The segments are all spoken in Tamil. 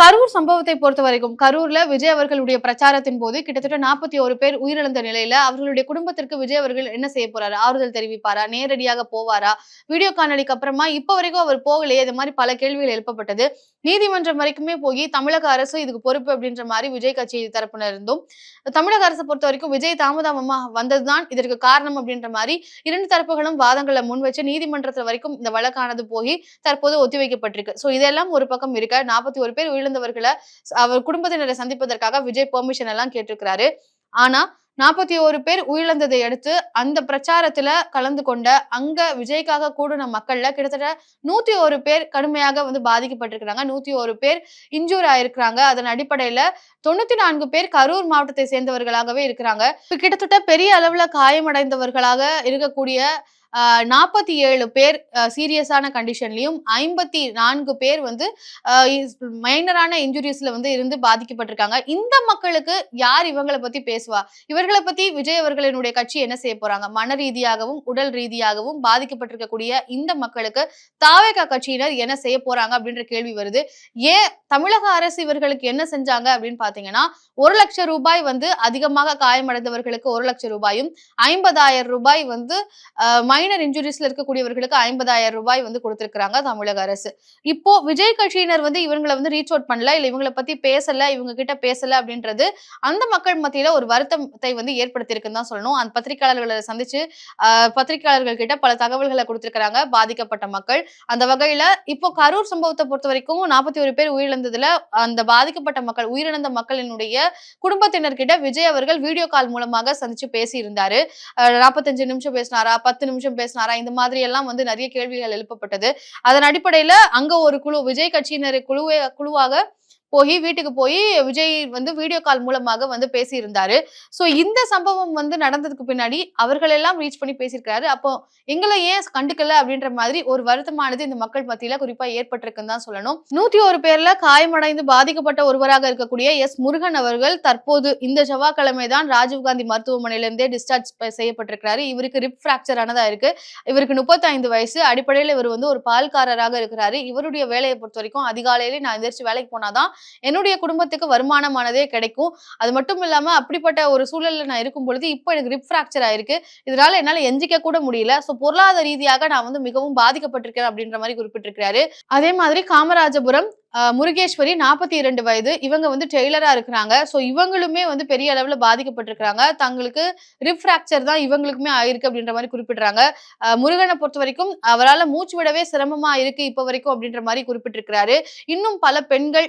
கரூர் சம்பவத்தை பொறுத்த வரைக்கும் கரூர்ல விஜய் அவர்களுடைய பிரச்சாரத்தின் போது கிட்டத்தட்ட நாற்பத்தி ஒரு பேர் உயிரிழந்த நிலையில அவர்களுடைய குடும்பத்திற்கு விஜய் அவர்கள் என்ன செய்ய போறாரு? ஆறுதல் தெரிவிப்பாரா? நேரடியாக போவாரா? வீடியோ காணொலிக்கு அப்புறமா இப்ப வரைக்கும் அவர் போகலையே இது மாதிரி பல கேள்விகள் எழுப்பப்பட்டது. நீதிமன்றம் வரைக்குமே போய் தமிழக அரசு இதுக்கு பொறுப்பு அப்படின்ற மாதிரி விஜய் கட்சி தரப்புல இருந்தும் தமிழக அரசை பொறுத்த வரைக்கும் விஜய் தாமதமா வந்ததுதான் இதற்கு காரணம் அப்படின்ற மாதிரி இரண்டு தரப்புகளும் வாதங்களை முன் வச்சு நீதிமன்றத்துல வரைக்கும் இந்த வழக்கானது போய் தற்போது ஒத்திவைக்கப்பட்டிருக்கு சோ இதெல்லாம் ஒரு பக்கம் இருக்க நாற்பத்தி ஒரு பேர் உயிரிழந்தவர்களை அவர் குடும்பத்தினரை சந்திப்பதற்காக விஜய் பெர்மிஷன் எல்லாம் கேட்டிருக்கிறாரு. ஆனா நாற்பத்தி ஒரு பேர் உயிரிழந்ததை அடுத்து அந்த பிரச்சாரத்துல கலந்து கொண்ட அங்க விஜய்க்காக கூடின மக்கள்ல கிட்டத்தட்ட நூத்தி ஒரு பேர் கடுமையாக வந்து பாதிக்கப்பட்டிருக்கிறாங்க. நூத்தி ஒரு பேர் இன்ஜூர் ஆயிருக்கிறாங்க. அதன் அடிப்படையில தொண்ணூத்தி நான்கு பேர் கரூர் மாவட்டத்தை சேர்ந்தவர்களாகவே இருக்கிறாங்க. கிட்டத்தட்ட பெரிய அளவுல காயமடைந்தவர்களாக இருக்கக்கூடிய நாற்பத்தி ஏழு பேர் சீரியஸான கண்டிஷன்லயும் ஐம்பத்தி நான்கு பேர் வந்து மைனரான இன்ஜுரிஸ்ல வந்து இருந்து பாதிக்கப்பட்டிருக்காங்க. இந்த மக்களுக்கு யார் இவங்களை பத்தி பேசுவா? இவர்களை பத்தி விஜய் அவர்களினுடைய கட்சி என்ன செய்ய போறாங்க? மன ரீதியாகவும் உடல் ரீதியாகவும் பாதிக்கப்பட்டிருக்கக்கூடிய இந்த மக்களுக்கு தாவேகா கட்சியினர் என்ன செய்ய போறாங்க அப்படின்ற கேள்வி வருது. ஏன் தமிழக அரசு இவர்களுக்கு என்ன செஞ்சாங்க அப்படின்னு பாத்தீங்கன்னா ஒரு லட்சம் ரூபாய் வந்து அதிகமாக காயமடைந்தவர்களுக்கு ஒரு லட்சம் ரூபாயும் ஐம்பதாயிரம் ரூபாய் வந்து மைனர் இன்ஜுரிஸ்ல இருக்கக்கூடியவர்களுக்கு ஐம்பதாயிரம் ரூபாய் வந்து கொடுத்திருக்கிறாங்க தமிழக அரசு. இப்போ விஜய் கட்சியினர் வந்து இவங்களை வந்து ரீச் அவுட் பண்ணல இல்ல இவங்களை பத்தி பேசல இவங்க கிட்ட பேசல அப்படின்றது அந்த மக்கள் மத்தியில ஒரு வருத்தத்தை வந்து ஏற்படுத்தியிருக்குன்னு தான் சொல்லணும். அந்த பத்திரிகையாளர்களை சந்திச்சு பத்திரிகையாளர்கள் கிட்ட பல தகவல்களை கொடுத்திருக்கிறாங்க பாதிக்கப்பட்ட மக்கள். அந்த வகையில இப்போ கரூர் சம்பவத்தை பொறுத்த வரைக்கும் நாற்பத்தி ஒரு பேர் உயிரிழந்ததுல அந்த பாதிக்கப்பட்ட மக்கள் உயிரிழந்த மக்களினுடைய குடும்பத்தினர்கிட்ட விஜய் அவர்கள் வீடியோ கால் மூலமாக சந்திச்சு பேசி இருந்தாரு நாற்பத்தஞ்சு நிமிஷம் பேசினாரா? பத்து நிமிஷம் பேசினாரா? இந்த மாதிரி எல்லாம் வந்து நிறைய கேள்விகள் எழுப்பப்பட்டது. அதன் அடிப்படையில அங்க ஒரு குழு விஜய் கட்சியினர் குழுவே குழுவாக போய் வீட்டுக்கு போய் விஜய் வந்து வீடியோ கால் மூலமாக வந்து பேசியிருந்தாரு. ஸோ இந்த சம்பவம் வந்து நடந்ததுக்கு பின்னாடி அவர்கள் எல்லாம் ரீச் பண்ணி பேசியிருக்காரு அப்போ எங்களை ஏன் கண்டுக்கல அப்படின்ற மாதிரி ஒரு வருத்தமானது இந்த மக்கள் மத்தியில குறிப்பா ஏற்பட்டிருக்குன்னு தான் சொல்லணும். நூத்தி ஒரு பேர்ல காயமடைந்து பாதிக்கப்பட்ட ஒருவராக இருக்கக்கூடிய எஸ் முருகன் அவர்கள் தற்போது இந்த செவ்வாய்க்கிழமை தான் ராஜீவ்காந்தி மருத்துவமனையிலிருந்தே டிஸ்சார்ஜ் செய்யப்பட்டிருக்கிறாரு. இவருக்கு ரிப் பிராக்சர் ஆனதா இருக்கு. இவருக்கு முப்பத்தைந்து வயசு. அடிப்படையில் இவர் வந்து ஒரு பால்காரராக இருக்கிறாரு. இவருடைய வேலையை பொறுத்த வரைக்கும் அதிகாலையிலே நான் எந்திரிச்சு வேலைக்கு போனாதான் என்னுடைய குடும்பத்துக்கு வருமானமானதே கிடைக்கும். அது மட்டும் இல்லாம அப்படிப்பட்ட ஒரு சூழல்ல நான் இருக்கும் பொழுது இப்போ எனக்கு ரிப் ஃப்ராக்சர் ஆயிருக்கு. இதனால என்னால எஞ்சிக்க கூட முடியல. ஸோ பொருளாதார ரீதியாக நான் வந்து மிகவும் பாதிக்கப்பட்டிருக்கேன் அப்படின்ற மாதிரி குறிப்பிட்டிருக்கிறாரு. அதே மாதிரி காமராஜபுரம் முருகேஸ்வரி நாற்பத்தி இரண்டு வயது. இவங்க வந்து டெய்லரா இருக்கிறாங்க. ஸோ இவங்களுமே வந்து பெரிய அளவில் பாதிக்கப்பட்டிருக்கிறாங்க. தங்களுக்கு ரிஃப்ராக்சர் தான் இவங்களுக்குமே ஆயிருக்கு அப்படின்ற மாதிரி குறிப்பிடுறாங்க. முருகனை பொறுத்த வரைக்கும் அவரால் மூச்சு விடவே சிரமமா இருக்கு இப்போ வரைக்கும் அப்படின்ற மாதிரி குறிப்பிட்டிருக்கிறாரு. இன்னும் பல பெண்கள்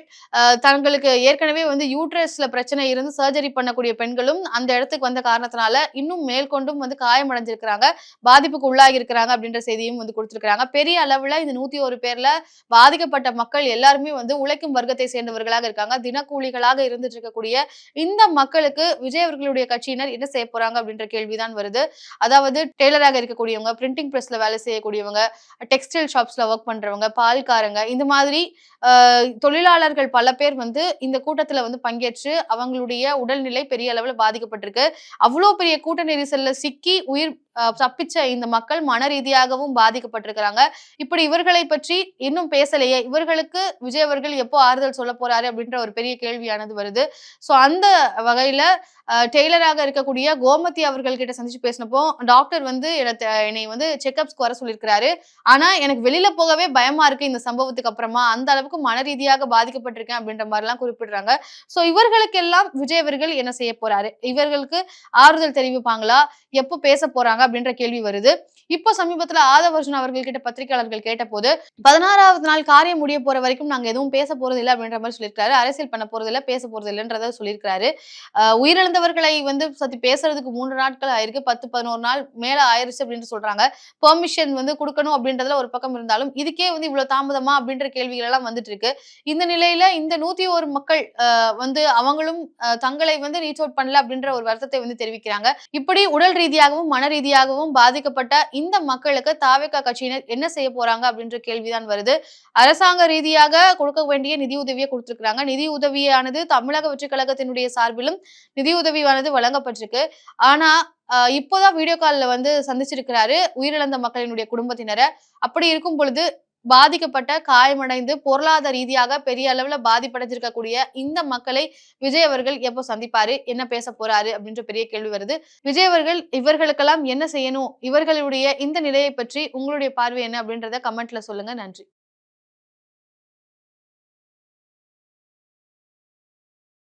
தங்களுக்கு ஏற்கனவே வந்து யூட்ரஸ்ல பிரச்சனை இருந்து சர்ஜரி பண்ணக்கூடிய பெண்களும் அந்த இடத்துக்கு வந்த காரணத்தினால இன்னும் மேற்கொண்டும் வந்து காயமடைஞ்சிருக்கிறாங்க. பாதிப்புக்கு உள்ளாகி இருக்கிறாங்க அப்படின்ற செய்தியும் வந்து கொடுத்திருக்கிறாங்க. பெரிய அளவில் இந்த நூத்தி ஒரு பேர்ல பாதிக்கப்பட்ட மக்கள் எல்லாருமே எல்லாருமே வந்து உழைக்கும் வர்க்கத்தை சேர்ந்தவர்களாக இருக்காங்க. தினக்கூலிகளாக இருந்துட்டு இருக்கக்கூடிய இந்த மக்களுக்கு விஜய் அவர்களுடைய கட்சியினர் என்ன செய்ய போறாங்க அப்படின்ற கேள்விதான் வருது. அதாவது டெய்லராக இருக்கக்கூடியவங்க பிரிண்டிங் பிரஸ்ல வேலை செய்யக்கூடியவங்க டெக்ஸ்டைல் ஷாப்ஸ்ல ஒர்க் பண்றவங்க பால்காரங்க இந்த மாதிரி தொழிலாளர்கள் பல பேர் வந்து இந்த கூட்டத்துல வந்து பங்கேற்று அவங்களுடைய உடல்நிலை பெரிய அளவில் பாதிக்கப்பட்டிருக்கு. அவ்வளோ பெரிய கூட்ட நெரிசல்ல சிக்கி உயிர் தப்பிச்ச இந்த மக்கள் மன ரீதியாகவும் பாதிக்கப்பட்டிருக்கிறாங்க. இப்படி இவர்களை பற்றி இன்னும் பேசலையே. இவர்களுக்கு விஜய் அவர்கள் எப்போ ஆறுதல் சொல்ல போறாரு அப்படின்ற ஒரு பெரிய கேள்வியானது வருது. சோ அந்த வகையில டெய்லராக இருக்கக்கூடிய கோமதி அவர்கள் கிட்ட சந்திச்சு பேசினப்போ டாக்டர் வந்து என்னை வந்து செக்அப்ஸ்க்கு வர சொல்லியிருக்கிறாரு. ஆனா எனக்கு வெளியில போகவே பயமா இருக்கு இந்த சம்பவத்துக்கு அப்புறமா. அந்த அளவுக்கு மன ரீதியாக பாதிக்கப்பட்டிருக்கேன் அப்படின்ற மாதிரி எல்லாம் குறிப்பிடுறாங்க. ஸோ இவர்களுக்கெல்லாம் விஜய் அவர்கள் என்ன செய்ய போறாரு? இவர்களுக்கு ஆறுதல் தெரிவிப்பாங்களா? எப்போ பேச போறாங்க? அப்படின்ற கேள்வி வருது. இப்போ சமீபத்துல ஆதவர்ஜன் அவர்கள் கிட்ட பத்திரிகையாளர்கள் கேட்ட போது பதினாறாவது நாள் காரியம் முடிய போற வரைக்கும் நாங்க எதுவும் பேச போறது இல்லை அப்படின்ற மாதிரி சொல்லியிருக்காரு அரசியல் பண்ண போறது இல்லை பேச போறது இல்லைன்றத சொல்லியிருக்காரு இறந்தவர்களை வந்து சத்தி பேசுறதுக்கு மூன்று நாட்கள் ஆயிருக்கு. பத்து பதினோரு நாள் மேல ஆயிருச்சு அப்படின்னு சொல்றாங்க. பெர்மிஷன் வந்து கொடுக்கணும் அப்படின்றதுல ஒரு பக்கம் இருந்தாலும் இதுக்கே வந்து இவ்வளவு தாமதமா அப்படின்ற கேள்விகள் எல்லாம் வந்துட்டு இருக்கு. இந்த நிலையில இந்த நூத்தி ஒரு மக்கள் வந்து அவங்களும் தங்களை வந்து ரீச் அவுட் பண்ணல அப்படின்ற ஒரு வருத்தத்தை வந்து தெரிவிக்கிறாங்க. இப்படி உடல் ரீதியாகவும் மன ரீதியாகவும் பாதிக்கப்பட்ட இந்த மக்களுக்கு தாவேக்கா கட்சியினர் என்ன செய்ய போறாங்க அப்படின்ற கேள்விதான் வருது. அரசாங்க ரீதியாக கொடுக்க வேண்டிய நிதி உதவியை கொடுத்திருக்கிறாங்க. நிதி உதவியானது தமிழக வெற்றி கழகத்தினுடைய சார்பிலும் நிதி உதவியானது வழங்கப்பட்டிருக்கு. ஆனா இப்போதான் வீடியோ காலில் வந்து சந்திச்சிருக்கிறாரு உயிரிழந்த மக்களினுடைய குடும்பத்தினரை. அப்படி இருக்கும் பொழுது பாதிக்கப்பட்ட காயமடைந்து பொருளாதார ரீதியாக பெரிய அளவுல பாதிப்படைஞ்சிருக்கக்கூடிய இந்த மக்களை விஜய் அவர்கள் எப்போ சந்திப்பாரு? என்ன பேச போறாரு? அப்படின்ற பெரிய கேள்வி வருது. விஜய் அவர்கள் இவர்களுக்கெல்லாம் என்ன செய்யணும்? இவர்களுடைய இந்த நிலையை பற்றி உங்களுடைய பார்வை என்ன? அப்படின்றத கமெண்ட்ல சொல்லுங்க. நன்றி.